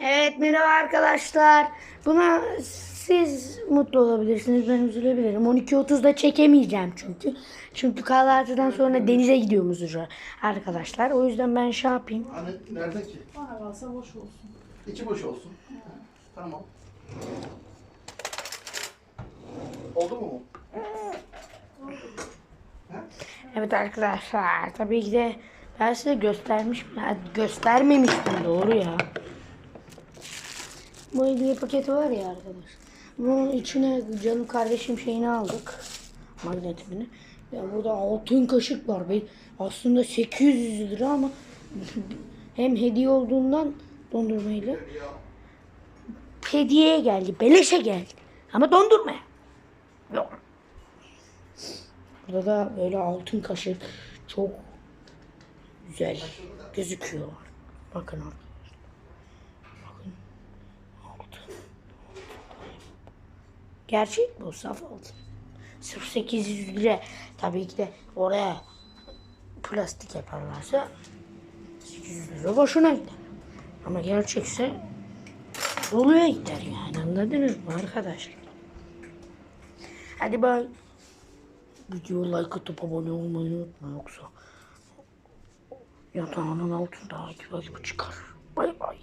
Evet merhaba arkadaşlar. Buna siz mutlu olabilirsiniz. Ben üzülebilirim. 12.30'da çekemeyeceğim çünkü. Çünkü kahvaltıdan sonra denize gidiyoruz arkadaşlar. O yüzden ben şey yapayım. Hani nerede ki? Bana kalsa boş olsun. İçi boş olsun. Tamam. Oldu mu bu? Evet arkadaşlar tabii ki de ben size göstermiş göstermemiştim doğru ya. Bu hediye paketi var ya arkadaş. Bunun içine canım kardeşim şeyini aldık. Magnetimini. Ya burada altın kaşık var. Aslında 800 lira ama hem hediye olduğundan dondurmayla hediyeye geldi. Beleşe geldi. Ama dondurma. Yok. Burada da böyle altın kaşık çok güzel gözüküyor. Bakın arkadaşlar. Bakın. Altın. Gerçek bu saf altın. Sırf 800 lira. Tabii ki de oraya plastik yaparlarsa 800 lira boşuna gider. Ama gerçekse doluya gider yani anladınız mı arkadaşlar? Hadi bay. Video like atıp abone olmayı unutma yoksa yatağının altında gibi gibi çıkar. Bay bay.